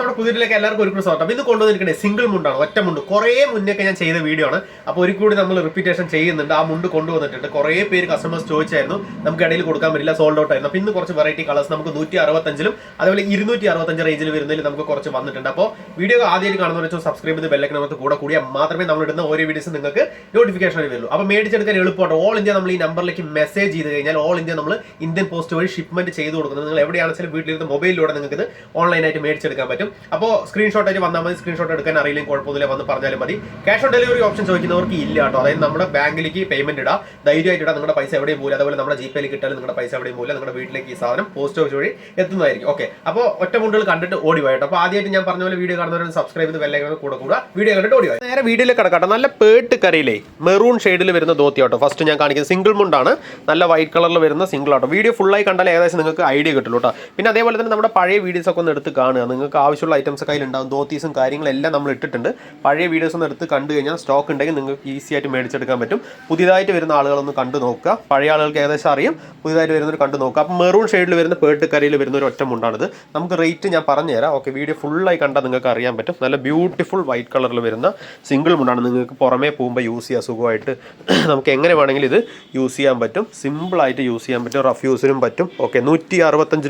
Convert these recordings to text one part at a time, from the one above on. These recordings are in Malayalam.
നമ്മുടെ പുതിയതിലേക്ക് എല്ലാവർക്കും ഒരു സ്വാഗതം. ഇത് കൊണ്ടുവന്നിരിക്കണേ സിംഗിൾ മുണ്ടാണ് ഒറ്റ മുണ്ട്. കുറേ മുന്നേക്കെ ഞാൻ ചെയ്ത വീഡിയോ ആണ്. അപ്പോൾ ഒരു കൂടി നമ്മൾ റിപ്പീറ്റേഷൻ ചെയ്യുന്നുണ്ട്. ആ മുണ്ട് കൊണ്ടുവന്നിട്ടുണ്ട്. കുറേ പേര് കസ്റ്റമേഴ്സ് ചോദിച്ചായിരുന്നു. നമുക്ക് ഇടയിൽ കൊടുക്കാൻ പറ്റില്ല സോൾഡ് ഔട്ട് ആയിരുന്നു. അപ്പോൾ ഇന്ന് കുറച്ച് വെറൈറ്റി കളേഴ്സ് നമുക്ക് നൂറ്റി അറുപത്തഞ്ചിലും അതുപോലെ ഇരുന്നൂറ്റി അറുപത്തഞ്ച് റേഞ്ചിൽ വരുന്നതിൽ നമുക്ക് കുറച്ച് വന്നിട്ടുണ്ട്. അപ്പോൾ വീഡിയോ ആദ്യമായിട്ട് കാണുന്ന വെച്ചാൽ സബ്സ്ക്രൈബ് ചെയ്ത് ബെല്ലൈക്കനകത്ത് കൂടെ കൂടിയാൽ മാത്രമേ നമ്മൾ ഇടുന്ന ഓരോ വീഡിയോസ് നിങ്ങൾക്ക് നോട്ടിഫിക്കേഷൻ വരുള്ളൂ അപ്പോൾ മേടിച്ചെടുക്കാൻ എളുപ്പമാണ്. ഓൾ ഇന്ത്യ നമ്മൾ ഈ നമ്പറിലേക്ക് മെസ്സേജ് ചെയ്ത് കഴിഞ്ഞാൽ ഓൾ ഇന്ത്യ നമ്മൾ ഇന്ത്യൻ പോസ്റ്റ് വഴി ഷിപ്മെന്റ് ചെയ്ത് കൊടുക്കുന്നത്. നിങ്ങൾ എവിടെയാണെങ്കിലും വീട്ടിലിരുന്ന് മൊബൈലിലൂടെ നിങ്ങൾക്ക് ഇത് ഓൺലൈനായിട്ട് മേടിച്ചെടുക്കാൻ പറ്റും. അപ്പോൾ സ്ക്രീൻഷോട്ട് ആയിട്ട് വന്നാൽ മതി സ്ക്രീൻഷോട്ട് എടുക്കാൻ അറിയില്ലെങ്കിൽ കുഴപ്പമൊന്നുമില്ല വന്ന് പറഞ്ഞാലും മതി. ക്യാഷ് ഓൺ ഡെലിവറി ഓപ്ഷൻ ചോദിക്കുന്നവർക്ക് ഇല്ല കേട്ടോ. അതായത് നമ്മുടെ ബാങ്കിലേക്ക് പേയ്മെന്റ് ഇടാം. ധൈര്യമായിട്ട് ഇടാം. നിങ്ങളുടെ പൈസ എവിടെയും പോലും അതുപോലെ നമ്മുടെ ജി പേയിൽ കിട്ടാലും നിങ്ങളുടെ പൈസ എവിടെയും പോലും നിങ്ങളുടെ വീട്ടിലേക്ക് ഈ സാധനം പോസ്റ്റ് ഓഫീസ് വഴി എത്തുന്നതായിരിക്കും. ഓക്കെ അപ്പോൾ ഒറ്റ മുണ്ടുകൾ കണ്ടിട്ട് ഓടി പോയിട്ട്. അപ്പോൾ ആദ്യമായിട്ട് ഞാൻ പറഞ്ഞ പോലെ വീഡിയോ കാണുന്നവരും സബ്സ്ക്രൈബ് ചെയ്ത് വെല്ലൈക്കൺ കൂടെ കൂടെ വീഡിയോ കണ്ടിട്ട് ഓടി പോയി. നേരെ വീഡിയോയിൽ കിടക്കട്ടെ. നല്ല പേട്ട് കറിയിലേ മെറൂൺ ഷെയ്ഡിൽ വരുന്ന ധോത്തി ആട്ടോ ഫസ്റ്റ് ഞാൻ കാണിക്കുന്ന സിംഗിൾ മുണ്ടാണ് നല്ല വൈറ്റ് കളറിൽ വരുന്ന സിംഗിൾ ആട്ടോ. വീഡിയോ ഫുള്ളായി കണ്ടാൽ ഏകദേശം നിങ്ങൾക്ക് ഐഡിയ കിട്ടുള്ളൂ കേട്ടോ. പിന്നെ അതേപോലെ തന്നെ നമ്മുടെ പഴയ വീഡിയോസ് ഒക്കെ ഒന്ന് എടുത്ത് കാണുക. നിങ്ങൾക്ക് ആവശ്യമുള്ള ഐറ്റംസ് കയ്യിൽ ഉണ്ടാവും ധോത്തീസും കാര്യങ്ങളെല്ലാം നമ്മൾ ഇട്ടിട്ടുണ്ട്. പഴയ വീഡിയോസ് ഒന്ന് എടുത്ത് കണ്ടു കഴിഞ്ഞാൽ സ്റ്റോക്ക് ഉണ്ടെങ്കിൽ നിങ്ങൾക്ക് ഈസി ആയിട്ട് മേടിച്ചെടുക്കാൻ പറ്റും. പുതിയതായിട്ട് വരുന്ന ആളുകളൊന്ന് കണ്ടു നോക്കുക. പഴയ ആളുകൾക്ക് ഏകദേശം അറിയും. പുതിയതായിട്ട് വരുന്നവർ കണ്ടു നോക്കുക. അപ്പം മെറൂൺ ഷെയ്ഡിൽ വരുന്ന പേട്ട് കരയിൽ വരുന്ന ഒരു ഒറ്റ മുണ്ടാണിത്. നമുക്ക് റേറ്റ് ഞാൻ പറഞ്ഞുതരാം. ഓക്കെ വീഡിയോ ഫുള്ളായി കണ്ടാൽ നിങ്ങൾക്ക് അറിയാൻ പറ്റും. നല്ല ബ്യൂട്ടിഫുൾ വൈറ്റ് കളറിൽ വരുന്ന സിംഗിൾ മുണ്ടാണ്. നിങ്ങൾക്ക് പുറമേ പോകുമ്പോൾ യൂസ് ചെയ്യാൻ സുഖമായിട്ട് നമുക്ക് എങ്ങനെ വേണമെങ്കിലും ഇത് യൂസ് ചെയ്യാൻ പറ്റും. സിമ്പിളായിട്ട് യൂസ് ചെയ്യാൻ പറ്റും. റഫ് യൂസിനും പറ്റും. ഓക്കെ നൂറ്റി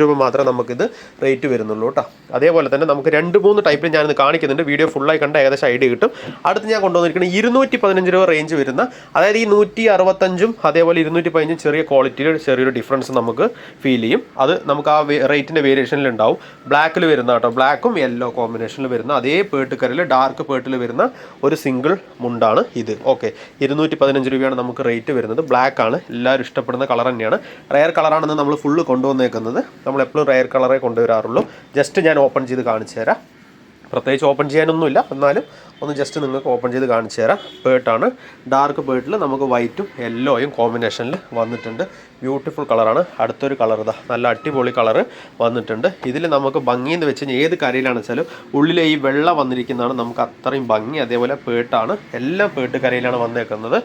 രൂപ മാത്രമേ നമുക്കിത് റേറ്റ് വരുന്നുള്ളൂ കേട്ടോ. അതേപോലെ തന്നെ നമുക്ക് രണ്ട് മൂന്ന് ടൈപ്പിൽ ഞാൻ ഞാനിത് കാണിക്കുന്നുണ്ട്. വീഡിയോ ഫുള്ളായി കണ്ട ഏകദേശം ഐഡിയ കിട്ടും. അടുത്ത് ഞാൻ കൊണ്ടുവന്നിരിക്കുന്നത് ഇരുന്നൂറ്റി പതിനഞ്ച് രൂപ റേഞ്ച് വരുന്ന അതായത് ഈ നൂറ്റി അറുപത്തഞ്ചും അതേപോലെ ഇരുന്നൂറ്റി പതിനഞ്ചും ചെറിയ ക്വാളിറ്റിയിൽ ചെറിയൊരു ഡിഫറൻസ് നമുക്ക് ഫീൽ ചെയ്യും. അത് നമുക്ക് ആ റേറ്റിന്റെ വേരിയേഷനിൽ ഉണ്ടാവും. ബ്ലാക്കിൽ വരുന്ന കേട്ടോ ബ്ലാക്കും യെല്ലോ കോമ്പിനേഷനിൽ വരുന്ന അതേ പേട്ടുകരൽ ഡാർക്ക് പേട്ടിൽ വരുന്ന ഒരു സിംഗിൾ മുണ്ടാണ് ഇത്. ഓക്കെ ഇരുന്നൂറ്റി പതിനഞ്ച് രൂപയാണ് നമുക്ക് റേറ്റ് വരുന്നത്. ബ്ലാക്ക് ആണ്. എല്ലാവരും ഇഷ്ടപ്പെടുന്ന കളർ തന്നെയാണ്. റയർ കളറാണെന്ന് നമ്മൾ ഫുള്ള് കൊണ്ടുവന്നേക്കുന്നത്. നമ്മൾ എപ്പോഴും റയർ കളറേ കൊണ്ടുവരാറുള്ളൂ. ജസ്റ്റ് ഞാൻ ഓപ്പൺ ചെയ്ത് കാണിച്ചു തരാം. പ്രത്യേകിച്ച് ഓപ്പൺ ചെയ്യാനൊന്നുമില്ല. എന്നാലും ഒന്ന് ജസ്റ്റ് നിങ്ങൾക്ക് ഓപ്പൺ ചെയ്ത് കാണിച്ചു തരാം. പേർട്ടാണ് ഡാർക്ക് പേർട്ടിൽ നമുക്ക് വൈറ്റും യെല്ലോയും കോമ്പിനേഷനിൽ വന്നിട്ടുണ്ട്. ബ്യൂട്ടിഫുൾ കളറാണ് അടുത്തൊരു കളർ ഇതാ. നല്ല അടിപൊളി കളർ വന്നിട്ടുണ്ട്. ഇതിൽ നമുക്ക് ഭംഗി എന്ന് വെച്ച് ഏത് കരയിലാണെന്ന് വെച്ചാലും ഉള്ളിലെ ഈ വെള്ള വന്നിരിക്കുന്നതാണ് നമുക്ക് അത്രയും ഭംഗി. അതേപോലെ പേട്ടാണ് എല്ലാം പേട്ട് കരയിലാണ് വന്നേക്കുന്നത്.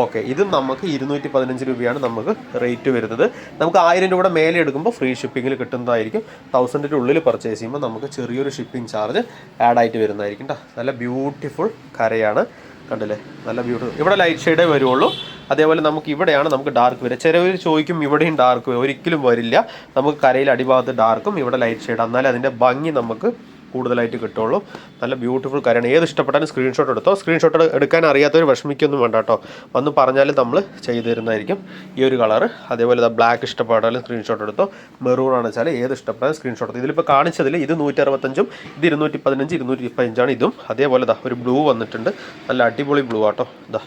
ഓക്കെ ഇത് നമുക്ക് ഇരുന്നൂറ്റി പതിനഞ്ച് രൂപയാണ് നമുക്ക് റേറ്റ് വരുന്നത്. നമുക്ക് ആയിരം രൂപയുടെ മേലെ എടുക്കുമ്പോൾ ഫ്രീ ഷിപ്പിങ്ങിൽ കിട്ടുന്നതായിരിക്കും. തൗസൻഡിന്റെ ഉള്ളിൽ പർച്ചേസ് ചെയ്യുമ്പോൾ നമുക്ക് ചെറിയൊരു ഷിപ്പിംഗ് ചാർജ് ആഡ് ആയിട്ട് വരുന്നതായിരിക്കും കേട്ടോ നല്ല ബ്യൂട്ടിഫുൾ കരയാണ്. കണ്ടില്ലേ? നല്ല ബ്യൂട്ടിഫുൾ ഇവിടെ ലൈറ്റ് ഷെയ്ഡേ വരുള്ളൂ അതേപോലെ നമുക്ക് ഇവിടെയാണ് നമുക്ക് ഡാർക്ക് വരിക. ചിലവർ ചോദിക്കും ഇവിടെയും ഡാർക്ക് ഒരിക്കലും വരില്ല. നമുക്ക് കരയിൽ അടിഭാഗത്ത് ഡാർക്കും ഇവിടെ ലൈറ്റ് ഷെയ്ഡ് എന്നാലേ അതിന്റെ ഭംഗി നമുക്ക് കൂടുതലായിട്ട് കിട്ടുള്ളൂ. നല്ല ബ്യൂട്ടിഫുൾ കാര്യമാണ്. ഏത് ഇഷ്ടപ്പെട്ടാലും സ്ക്രീൻഷോട്ട് എടുത്തോ? സ്ക്രീൻഷോട്ട് എടുക്കാൻ അറിയാത്തവർ വിഷമിക്കൊന്നും വേണ്ട കേട്ടോ. വന്ന് പറഞ്ഞാലും നമ്മൾ ചെയ്തു തരുന്നതായിരിക്കും ഈ ഒരു കളർ അതേപോലെ ബ്ലാക്ക് ഇഷ്ടപ്പെട്ടാലും സ്ക്രീൻഷോട്ട് എടുത്തോ? മെറൂൺ ആണ് വെച്ചാൽ ഏത് ഇഷ്ടപ്പെട്ടാലും സ്ക്രീൻഷോട്ട് എടുത്തു? ഇതിലിപ്പോൾ കാണിച്ചതിൽ ഇത് നൂറ്റി അറുപത്തഞ്ചും ഇത് ഇരുന്നൂറ്റി പതിനഞ്ച് ഇരുന്നൂറ്റി പതിനഞ്ചാണ് ഇതും. അതേപോലെ ദാ ഒരു ബ്ലൂ വന്നിട്ടുണ്ട്. നല്ല അടിപൊളി ബ്ലൂ ആട്ടോ. ഇതാ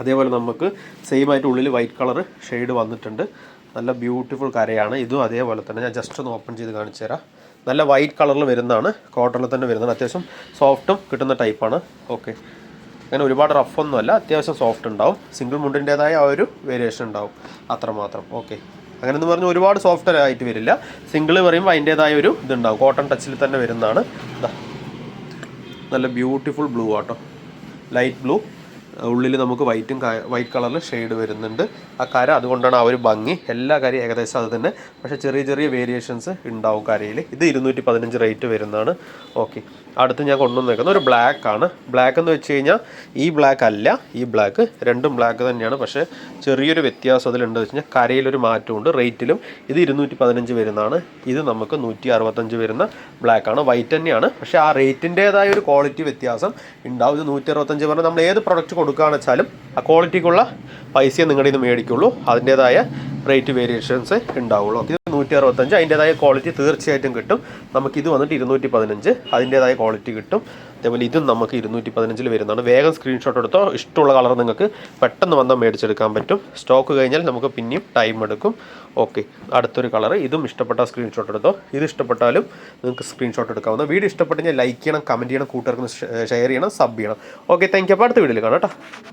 അതേപോലെ നമുക്ക് സെയിം ആയിട്ട് ഉള്ളിൽ വൈറ്റ് കളർ ഷെയ്ഡ് വന്നിട്ടുണ്ട്. നല്ല ബ്യൂട്ടിഫുൾ കരയാണ്. ഇതും അതേപോലെ തന്നെ. ഞാൻ ജസ്റ്റ് ഒന്ന് ഓപ്പൺ ചെയ്ത് കാണിച്ചു തരാം നല്ല വൈറ്റ് കളറിൽ വരുന്നതാണ്. കോട്ടണിൽ തന്നെ വരുന്നതാണ്. അത്യാവശ്യം സോഫ്റ്റും കിട്ടുന്ന ടൈപ്പാണ് ഓക്കെ അങ്ങനെ ഒരുപാട് റഫൊന്നും അല്ല. അത്യാവശ്യം സോഫ്റ്റ് ഉണ്ടാവും. സിംഗിൾ മുണ്ടിന്റേതായ ആ ഒരു വേരിയേഷൻ ഉണ്ടാവും. അത്രമാത്രം ഓക്കെ അങ്ങനെ എന്ന് പറഞ്ഞാൽ ഒരുപാട് സോഫ്റ്റ് ആയിട്ട് വരില്ല. സിംഗിൾ പറയുമ്പോൾ അതിന്റേതായ ഒരു ഇതുണ്ടാവും. കോട്ടൺ ടച്ചിൽ തന്നെ വരുന്നതാണ്. നല്ല ബ്യൂട്ടിഫുൾ ബ്ലൂ ആട്ടോ. ലൈറ്റ് ബ്ലൂ ഉള്ളിൽ നമുക്ക് വൈറ്റും വൈറ്റ് കളറിൽ ഷെയ്ഡ് വരുന്നുണ്ട്. ആ കര അതുകൊണ്ടാണ് ആ ഒരു ഭംഗി. എല്ലാ കരയും ഏകദേശം അത് തന്നെ. പക്ഷേ ചെറിയ ചെറിയ വേരിയേഷൻസ് ഉണ്ടാവും കരയിൽ ഇത് ഇരുന്നൂറ്റി പതിനഞ്ച് റേറ്റ് വരുന്നതാണ്. ഓക്കെ അടുത്ത് ഞാൻ കൊണ്ടുവന്നേക്കുന്നത് ഒരു ബ്ലാക്ക് ആണ്. ബ്ലാക്ക് എന്ന് വെച്ച് കഴിഞ്ഞാൽ ഈ ബ്ലാക്ക് അല്ല. ഈ ബ്ലാക്ക് രണ്ടും ബ്ലാക്ക് തന്നെയാണ്. പക്ഷേ ചെറിയൊരു വ്യത്യാസം അതിലുണ്ട് വെച്ച് കഴിഞ്ഞാൽ കരയിലൊരു മാറ്റമുണ്ട്. റേറ്റിലും ഇത് ഇരുന്നൂറ്റി പതിനഞ്ച് വരുന്നതാണ്. ഇത് നമുക്ക് നൂറ്റി അറുപത്തഞ്ച് വരുന്ന ബ്ലാക്ക് ആണ്. വൈറ്റ് തന്നെയാണ്. പക്ഷേ ആ റേറ്റിന്റേതായ ഒരു ക്വാളിറ്റി വ്യത്യാസം ഉണ്ടാവും. ഇത് നൂറ്റി അറുപത്തഞ്ച് പറഞ്ഞാൽ നമ്മൾ ഏത് പ്രൊഡക്റ്റ് കൊടുക്കുകയാണെന്ന് വെച്ചാലും ആ ക്വാളിറ്റിക്കുള്ള പൈസയെ നിങ്ങളുടെ ഇത് മേടിക്കുള്ളൂ. അതിന്റേതായ റേറ്റ് വേരിയേഷൻസ് ഉണ്ടാവുള്ളൂ. ഇത് നൂറ്റി അറുപത്തഞ്ച് അതിന്റേതായ ക്വാളിറ്റി തീർച്ചയായിട്ടും കിട്ടും. നമുക്കിത് വന്നിട്ട് ഇരുന്നൂറ്റി പതിനഞ്ച് അതിന്റേതായ ക്വാളിറ്റി കിട്ടും. അതേപോലെ ഇതും നമുക്ക് ഇരുന്നൂറ്റി പതിനഞ്ചിൽ വരുന്നതാണ്. വേഗം സ്ക്രീൻഷോട്ട് എടുത്തോ ഇഷ്ടമുള്ള കളർ നിങ്ങൾക്ക് പെട്ടെന്ന് വന്നാൽ മേടിച്ചെടുക്കാൻ പറ്റും. സ്റ്റോക്ക് കഴിഞ്ഞാൽ നമുക്ക് പിന്നെയും ടൈം എടുക്കും. ഓക്കെ അടുത്തൊരു കളർ ഇതും ഇഷ്ടപ്പെട്ട സ്ക്രീൻഷോട്ട് എടുത്തോ. ഇത് ഇഷ്ടപ്പെട്ടാലും നിങ്ങൾക്ക് സ്ക്രീൻഷോട്ട് എടുക്കാവുന്ന. വീഡിയോ ഇഷ്ടപ്പെട്ടെങ്കിൽ ലൈക്ക് ചെയ്യണം കമന്റ് ചെയ്യണം കൂട്ടുകാർക്ക് ഷെയർ ചെയ്യണം സബ് ചെയ്യണം. ഓക്കെ താങ്ക് യു അപ്പോൾ അടുത്ത വീഡിയോയിൽ കാണാം